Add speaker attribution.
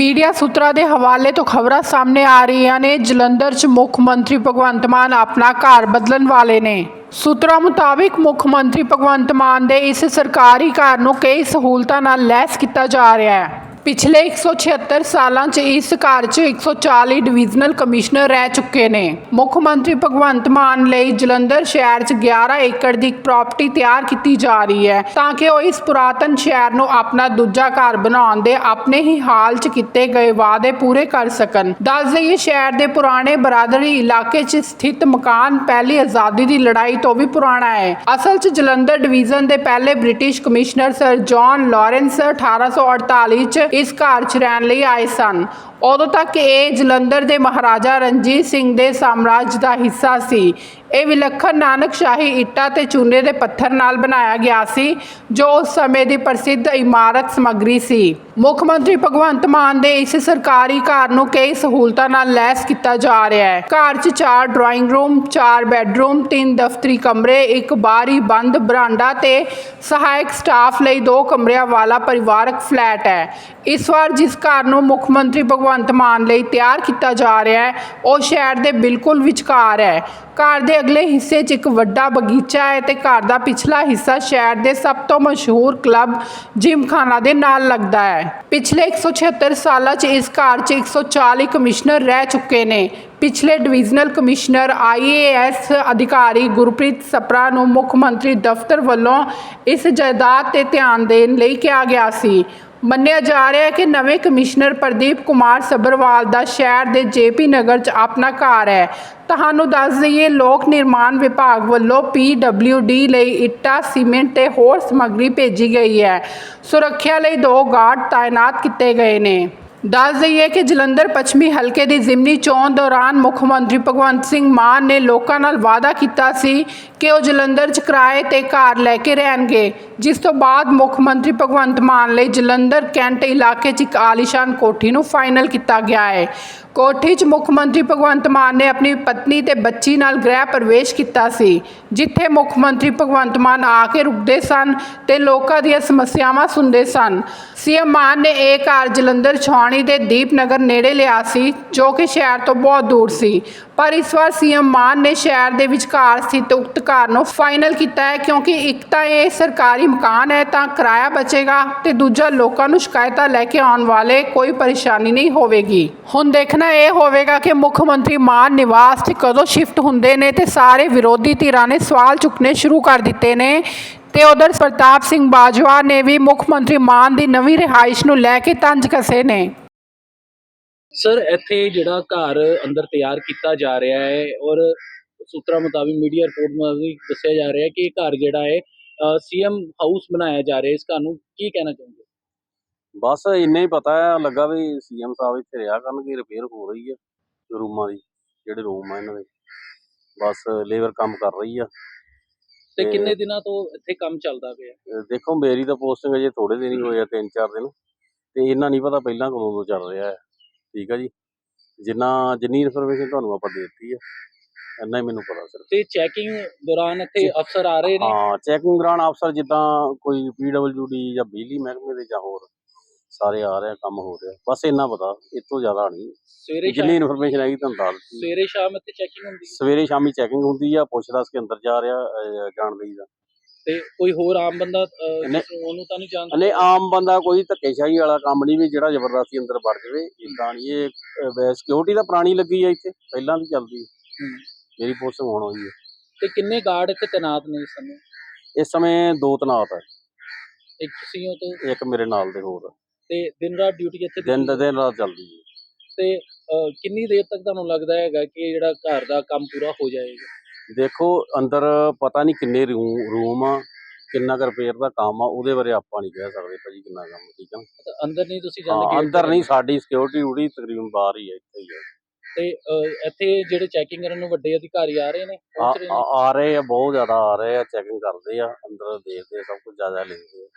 Speaker 1: Media ਸੂਤਰਾਂ ਦੇ ਹਵਾਲੇ ਤੋਂ ਖਬਰਾਂ ਸਾਹਮਣੇ ਆ ਰਹੀਆਂ ਨੇ। ਜਲੰਧਰ 'ਚ ਮੁੱਖ ਮੰਤਰੀ ਭਗਵੰਤ ਮਾਨ ਆਪਣਾ ਘਰ ਬਦਲਣ ਵਾਲੇ ਨੇ। ਸੂਤਰਾਂ ਮੁਤਾਬਿਕ ਮੁੱਖ ਮੰਤਰੀ ਭਗਵੰਤ ਮਾਨ ਦੇ ਇਸ ਸਰਕਾਰੀ ਘਰ ਨੂੰ ਕਈ ਸਹੂਲਤਾਂ ਨਾਲ ਲੈਸ ਕੀਤਾ ਜਾ ਰਿਹਾ ਹੈ। ਪਿਛਲੇ 176 ਸਾਲਾਂ 'ਚ ਇਸ ਘਰ 'ਚ 140 ਡਿਵੀਜ਼ਨਲ ਕਮਿਸ਼ਨਰ ਰਹਿ ਚੁੱਕੇ ਨੇ। ਮੁੱਖ ਮੰਤਰੀ ਭਗਵੰਤ ਮਾਨ ਲਈ ਜਲੰਧਰ ਸ਼ਹਿਰ 'ਚ 11 ਏਕੜ ਦੀ ਇੱਕ ਪ੍ਰਾਪਰਟੀ ਤਿਆਰ ਕੀਤੀ ਜਾ ਰਹੀ ਹੈ ਤਾਂ ਕਿ ਉਹ ਇਸ ਪੁਰਾਤਨ ਸ਼ਹਿਰ ਨੂੰ ਆਪਣਾ ਦੂਜਾ ਘਰ ਬਣਾਉਣ ਦੇ ਆਪਣੇ ਹੀ ਹਾਲ 'ਚ ਕੀਤੇ ਗਏ ਵਾਅਦੇ ਪੂਰੇ ਕਰ ਸਕਣ। ਦੱਸ ਦੇਈਏ ਸ਼ਹਿਰ ਦੇ ਪੁਰਾਣੇ ਬਰਾਦਰੀ ਇਲਾਕੇ 'ਚ ਸਥਿਤ ਮਕਾਨ ਪਹਿਲੀ ਆਜ਼ਾਦੀ ਦੀ ਲੜਾਈ ਤੋਂ ਵੀ ਪੁਰਾਣਾ ਹੈ। ਅਸਲ 'ਚ ਜਲੰਧਰ ਡਿਵੀਜ਼ਨ ਦੇ ਪਹਿਲੇ British commissioner sir John Lawrence 1848 ਚ ਇਸ ਘਰ 'ਚ ਰਹਿਣ ਲਈ ਆਏ ਸਨ। ਉਦੋਂ ਤੱਕ ਇਹ ਜਲੰਧਰ ਦੇ ਮਹਾਰਾਜਾ ਰਣਜੀਤ ਸਿੰਘ ਦੇ ਸਾਮਰਾਜ ਦਾ ਹਿੱਸਾ ਸੀ। ਇਹ ਵਿਲੱਖਣ ਨਾਨਕਸ਼ਾਹੀ ਇੱਟਾਂ ਤੇ ਚੂਨੇ ਦੇ ਪੱਥਰ ਨਾਲ ਬਣਾਇਆ ਗਿਆ ਸੀ, ਜੋ ਉਸ ਸਮੇਂ ਦੀ ਪ੍ਰਸਿੱਧ ਇਮਾਰਤ ਸਮੱਗਰੀ ਸੀ। ਮੁੱਖ ਮੰਤਰੀ ਭਗਵੰਤ ਮਾਨ ਦੇ ਇਸ ਸਰਕਾਰੀ ਘਰ ਨੂੰ ਕਈ ਸਹੂਲਤਾਂ ਨਾਲ ਲੈਸ ਕੀਤਾ ਜਾ ਰਿਹਾ ਹੈ। ਘਰ 'ਚ ਚਾਰ ਡਰਾਇੰਗ ਰੂਮ, ਚਾਰ ਬੈੱਡਰੂਮ, ਤਿੰਨ ਦਫ਼ਤਰੀ ਕਮਰੇ, ਇੱਕ ਬਾਹਰੀ ਬੰਦ ਬਰਾਂਡਾ ਤੇ ਸਹਾਇਕ ਸਟਾਫ ਲਈ ਦੋ ਕਮਰਿਆਂ ਵਾਲਾ ਪਰਿਵਾਰਕ ਫਲੈਟ ਹੈ। ਇਸ ਵਾਰ ਜਿਸ ਘਰ ਨੂੰ ਮੁੱਖ ਮੰਤਰੀ ਭਗਵੰਤ ਮਾਨ ਲਈ ਤਿਆਰ ਕੀਤਾ ਜਾ ਰਿਹਾ ਹੈ, ਉਹ ਸ਼ਹਿਰ ਦੇ ਬਿਲਕੁਲ ਵਿਚਕਾਰ ਹੈ। ਘਰ ਦੇ ਅਗਲੇ ਹਿੱਸੇ 'ਚ ਇੱਕ ਵੱਡਾ ਬਗੀਚਾ ਹੈ ਤੇ ਘਰ ਦਾ ਪਿਛਲਾ ਹਿੱਸਾ ਸ਼ਹਿਰ ਦੇ ਸਭ ਤੋਂ ਮਸ਼ਹੂਰ ਕਲੱਬ ਜਿਮਖਾਨਾ ਦੇ ਨਾਲ ਲੱਗਦਾ ਹੈ। ਪਿਛਲੇ 176 ਸਾਲਾਂ 'ਚ ਇਸ ਘਰ 'ਚ 140 ਕਮਿਸ਼ਨਰ ਰਹਿ ਚੁੱਕੇ ਨੇ। ਪਿਛਲੇ ਡਿਵੀਜ਼ਨਲ ਕਮਿਸ਼ਨਰ ਆਈਏਐਸ ਅਧਿਕਾਰੀ ਗੁਰਪ੍ਰੀਤ ਸਪਰਾ ਨੂੰ ਮੁੱਖ ਮੰਤਰੀ ਦਫ਼ਤਰ ਵੱਲੋਂ ਇਸ ਜਾਇਦਾਦ ਤੇ ਧਿਆਨ ਦੇਣ ਲਈ ਕਿਹਾ ਗਿਆ ਸੀ। ਮੰਨਿਆ ਜਾ ਰਿਹਾ ਹੈ ਕਿ ਨਵੇਂ ਕਮਿਸ਼ਨਰ ਪ੍ਰਦੀਪ ਕੁਮਾਰ ਸੱਭਰਵਾਲ ਦਾ ਸ਼ਹਿਰ ਦੇ ਜੇਪੀ ਨਗਰ 'ਚ ਆਪਣਾ ਘਰ ਹੈ। ਤੁਹਾਨੂੰ ਦੱਸ ਦਈਏ, ਲੋਕ ਨਿਰਮਾਣ ਵਿਭਾਗ ਵੱਲੋਂ ਪੀਡਬਲਯੂਡੀ ਲਈ ਇੱਟਾਂ, ਸੀਮੈਂਟ ਤੇ ਹੋਰ ਸਮੱਗਰੀ ਭੇਜੀ ਗਈ ਹੈ। ਸੁਰੱਖਿਆ ਲਈ ਦੋ ਗਾਰਡ ਤਾਇਨਾਤ ਕੀਤੇ ਗਏ ਨੇ। ਦੱਸ ਦਈਏ ਕਿ ਜਲੰਧਰ ਪੱਛਮੀ ਹਲਕੇ ਦੀ ਜ਼ਿਮਨੀ ਚੋਣ ਦੌਰਾਨ ਮੁੱਖ ਮੰਤਰੀ ਭਗਵੰਤ ਸਿੰਘ ਮਾਨ ਨੇ ਲੋਕਾਂ ਨਾਲ ਵਾਅਦਾ ਕੀਤਾ ਸੀ ਕਿ ਉਹ ਜਲੰਧਰ 'ਚ ਕਿਰਾਏ ਤੇ ਘਰ ਲੈ ਕੇ ਰਹਿਣਗੇ। ਜਿਸ ਤੋਂ ਬਾਅਦ ਮੁੱਖ ਮੰਤਰੀ ਭਗਵੰਤ ਮਾਨ ਲਈ ਜਲੰਧਰ ਕੈਂਟ ਇਲਾਕੇ 'ਚ ਇੱਕ ਆਲੀਸ਼ਾਨ ਕੋਠੀ ਨੂੰ ਫਾਈਨਲ ਕੀਤਾ ਗਿਆ ਹੈ। ਕੋਠੀ 'ਚ ਮੁੱਖ ਮੰਤਰੀ ਭਗਵੰਤ ਮਾਨ ਨੇ ਆਪਣੀ ਪਤਨੀ ਤੇ ਬੱਚੀ ਨਾਲ ਗ੍ਰਹਿ ਪ੍ਰਵੇਸ਼ ਕੀਤਾ ਸੀ, ਜਿੱਥੇ ਮੁੱਖ ਮੰਤਰੀ ਭਗਵੰਤ ਮਾਨ ਆ ਕੇ ਰੁਕਦੇ ਸਨ ਤੇ ਲੋਕਾਂ ਦੀਆਂ ਸਮੱਸਿਆਵਾਂ ਸੁਣਦੇ ਸਨ। ਸੀਐਮ ਮਾਨ ਨੇ ਇਹ ਘਰ ਜਲੰਧਰ ਛਾਉਣੀ ਦੇ ਦੀਪਨਗਰ ਨੇੜੇ ਲਿਆ ਸੀ, ਜੋ ਕਿ ਸ਼ਹਿਰ ਤੋਂ ਬਹੁਤ ਦੂਰ ਸੀ। ਪਰ ਇਸ ਵਾਰ ਸੀਐਮ ਮਾਨ ਨੇ ਸ਼ਹਿਰ ਦੇ ਵਿਚਕਾਰ ਸਥਿਤ ਉਕਤ ਘਰ ਨੂੰ ਫਾਈਨਲ ਕੀਤਾ ਹੈ, ਕਿਉਂਕਿ ਇੱਕ ਤਾਂ ਇਹ ਸਰਕਾਰੀ ਮਕਾਨ ਹੈ ਤਾਂ ਕਿਰਾਇਆ ਬਚੇਗਾ ਤੇ ਦੂਜਾ ਲੋਕਾਂ ਨੂੰ ਸ਼ਿਕਾਇਤਾਂ ਲੈ ਕੇ ਆਉਣ ਵਾਲੇ ਕੋਈ ਪਰੇਸ਼ਾਨੀ ਨਹੀਂ ਹੋਵੇਗੀ। ਹੁਣ ਦੇਖਣਾ ਇਹ ਹੋਵੇਗਾ ਕਿ ਮੁੱਖ ਮੰਤਰੀ ਮਾਨ ਨਿਵਾਸ 'ਚ ਕਦੋਂ ਸ਼ਿਫਟ ਹੁੰਦੇ ਨੇ ਤੇ ਸਾਰੇ ਵਿਰੋਧੀ ਧਿਰਾਂ ਨੇ ਸਵਾਲ ਚੁੱਕਣੇ ਸ਼ੁਰੂ ਕਰ ਦਿੱਤੇ ਨੇ। ਤੇ ਉਧਰ ਪ੍ਰਤਾਪ ਸਿੰਘ ਬਾਜਵਾ ਨੇ ਵੀ ਮੁੱਖ ਮੰਤਰੀ ਮਾਨ ਦੀ ਨਵੀਂ ਰਿਹਾਇਸ਼ ਨੂੰ ਲੈ ਕੇ ਤੰਜ ਕਸੇ ਨੇ।
Speaker 2: ਸਰ, ਇੱਥੇ ਜਿਹੜਾ ਘਰ ਅੰਦਰ ਤਿਆਰ ਕੀਤਾ ਜਾ ਰਿਹਾ ਹੈ ਔਰ ਸੂਤਰਾਂ ਮੁਤਾਬਿਕ ਮੀਡੀਆ ਰਿਪੋਰਟ ਮੁਤਾਬਿਕ ਦੱਸਿਆ ਜਾ ਰਿਹਾ ਹੈ ਕਿ ਇਹ ਘਰ ਜਿਹੜਾ ਹੈ ਸੀਐਮ ਹਾਊਸ ਬਣਾਇਆ ਜਾ ਰਿਹਾ ਹੈ ਇਸ ਘਰ ਨੂੰ ਕੀ ਕਹਿਣਾ ਚਾਹੁੰਦੇ
Speaker 3: ਬਸ ਇੰਨਾ ਹੀ ਪਤਾ ਹੈ ਲੱਗਾ ਵੀ ਸੀਐਮ ਸਾਹਿਬ ਇੱਥੇ ਰਿਹਾ ਕਰਨਗੇ ਰਿਪੇਅਰ ਹੋ ਰਹੀ ਆ ਰੂਮਾਂ ਦੀ ਜਿਹੜੇ ਰੂਮ ਆ ਇਹਨਾਂ ਦੇ। ਬਸ ਲੇਬਰ ਕੰਮ ਕਰ ਰਹੀ ਆ।
Speaker 2: ਤੇ ਕਿੰਨੇ ਦਿਨਾਂ ਤੋਂ ਇੱਥੇ ਕੰਮ ਚੱਲਦਾ ਪਿਆ?
Speaker 3: ਦੇਖੋ ਮੇਰੀ ਤਾਂ ਪੋਸਟਿੰਗ ਅਜੇ ਥੋੜੇ ਦਿਨ ਹੀ ਹੋਏ ਆ ਤਿੰਨ ਚਾਰ ਦਿਨ। ਤੇ ਇਹਨਾਂ ਨਹੀਂ ਪਤਾ ਪਹਿਲਾਂ ਕਦੋਂ ਤੋਂ ਚੱਲ ਰਿਹਾ ਹੈ ਠੀਕ ਆ ਜੀ। ਜਿੰਨਾ ਜਿੰਨੀ ਇਨਫੋਰਮੇਸ਼ਨ ਤੁਹਾਨੂੰ ਆਪਾਂ ਦੇ ਦਿੱਤੀ ਹੈ ਇੰਨਾ ਹੀ ਮੈਨੂੰ ਪਤਾ ਸਿਰਫ।
Speaker 2: ਤੇ ਚੈਕਿੰਗ ਦੌਰਾਨ ਇੱਥੇ ਅਫਸਰ ਆ ਰਹੇ ਨੇ?
Speaker 3: ਹਾਂ ਚੈਕਿੰਗ ਦੌਰਾਨ ਅਫਸਰ ਜਿੱਦਾਂ ਕੋਈ ਪੀਡਬਲਯੂਡੀ ਜਾਂ ਬਿਜਲੀ ਮਹਿਕਮੇ ਦੇ ਜਾਂ ਹੋਰ ਸਾਰੇ ਆ ਰਹੇ ਆ ਕੰਮ ਹੋ ਰਿਹਾ। ਬਸ ਇੰਨਾ ਪਤਾ ਇਸ ਤੋਂ ਜ਼ਿਆਦਾ ਨਹੀਂ।
Speaker 2: ਸਵੇਰੇ
Speaker 3: ਜਿੰਨੀ ਇਨਫੋਰਮੇਸ਼ਨ ਹੈਗੀ ਤੁਹਾਨੂੰ ਦੱਸ ਦਿੱਤੀ।
Speaker 2: ਸਵੇਰੇ ਸ਼ਾਮ ਇੱਥੇ ਚੈਕਿੰਗ ਹੁੰਦੀ ਹੈ
Speaker 3: ਸਵੇਰੇ ਸ਼ਾਮੀ ਚੈਕਿੰਗ ਹੁੰਦੀ ਆ ਪੁੱਛ ਦੱਸ ਕੇ ਅੰਦਰ ਜਾ ਰਿਹਾ ਜਾਣ ਲਈ ਦਾ
Speaker 2: ਤੇ ਕੋਈ ਹੋਰ ਆਮ ਬੰਦਾ
Speaker 3: ਨਹੀਂ।
Speaker 2: ਉਹਨੂੰ ਤਾਂ ਨਹੀਂ ਜਾਣਦਾ?
Speaker 3: ਅਨੇ ਆਮ ਬੰਦਾ ਕੋਈ ਧੱਕੇਸ਼ਾਹੀ ਵਾਲਾ ਕੰਮ ਨਹੀਂ ਵੀ ਜਿਹੜਾ ਜ਼ਬਰਦਸਤੀ ਅੰਦਰ ਵੜ ਜਾਵੇ। ਇਦਾਂ ਨਹੀਂ ਇਹ ਸਿਕਿਉਰਿਟੀ ਤਾਂ ਪੁਰਾਣੀ ਲੱਗੀ ਆ ਇੱਥੇ ਪਹਿਲਾਂ ਵੀ ਚੱਲਦੀ
Speaker 2: ਹੂੰ।
Speaker 3: ਮੇਰੀ ਪੋਸਟ ਹੁਣ ਹੋਈ ਹੈ
Speaker 2: ਤੇ ਕਿੰਨੇ ਗਾਰਡ ਇੱਥੇ ਤੈਨਾਤ ਨੇ ਇਸ ਸਮੇਂ?
Speaker 3: ਇਸ ਸਮੇਂ ਦੋ ਤਨਾਤ ਹੈ
Speaker 2: ਇੱਕ ਤੁਸੀਂ ਹੋ ਤੇ?
Speaker 3: ਇੱਕ ਮੇਰੇ ਨਾਲ ਦੇ ਹੋਰ ਆ।
Speaker 2: ਤੇ ਦਿਨ ਰਾਤ ਡਿਊਟੀ ਇੱਥੇ
Speaker 3: ਦਿਨ
Speaker 2: ਦਿੱਤੀ
Speaker 3: ਦਿਨ ਰਾਤ ਚੱਲਦੀ ਹੈ।
Speaker 2: ਤੇ ਅਹ, ਕਿੰਨੀ ਦੇਰ ਤੱਕ ਤੁਹਾਨੂੰ ਲੱਗਦਾ ਹੈਗਾ ਕਿ ਜਿਹੜਾ ਘਰ ਦਾ ਕੰਮ ਪੂਰਾ ਹੋ ਜਾਏਗਾ?
Speaker 3: ਦੇਖੋ ਅੰਦਰ ਪਤਾ ਨਹੀਂ ਕਿੰਨੇ ਰੂਮ ਆ ਕਿੰਨਾ ਕੁ ਰਿਪੇਅਰ ਦਾ ਕੰਮ ਆ ਉਹਦੇ ਬਾਰੇ ਆਪਾਂ ਨਹੀਂ ਕਹਿ ਸਕਦੇ ਭਾਜੀ ਕਿੰਨਾ ਕੰਮ ਠੀਕ ਆ
Speaker 2: ਅੰਦਰ ਨਹੀਂ ਤੁਸੀਂ
Speaker 3: ਹਾਂ,
Speaker 2: ਜਾਂਦੇ?
Speaker 3: ਅੰਦਰ ਨਹੀਂ ਸਾਡੀ ਸਿਕਿਉਰਿਟੀ ਉੜੀ ਤਕਰੀਬਨ ਬਾਹਰ ਹੀ ਹੈ ਇੱਥੇ ਹੀ ਹੈ
Speaker 2: ਤੇ ਅਹ, ਇੱਥੇ ਜਿਹੜੇ ਚੈਕਿੰਗ ਕਰਨ ਨੂੰ ਵੱਡੇ ਅਧਿਕਾਰੀ ਆ ਰਹੇ ਨੇ
Speaker 3: ਆ
Speaker 2: ਪਹੁੰਚ ਰਹੇ ਨੇ
Speaker 3: ਆ- ਆ ਰਹੇ ਆ ਬਹੁਤ ਜ਼ਿਆਦਾ ਆ ਰਹੇ ਆ ਚੈਕਿੰਗ ਕਰਦੇ ਆ ਅੰਦਰ ਦੇਖਦੇ ਆ ਸਭ ਕੁਝ ਜ਼ਿਆਦਾ ਲੈਂਦੇ ਆ।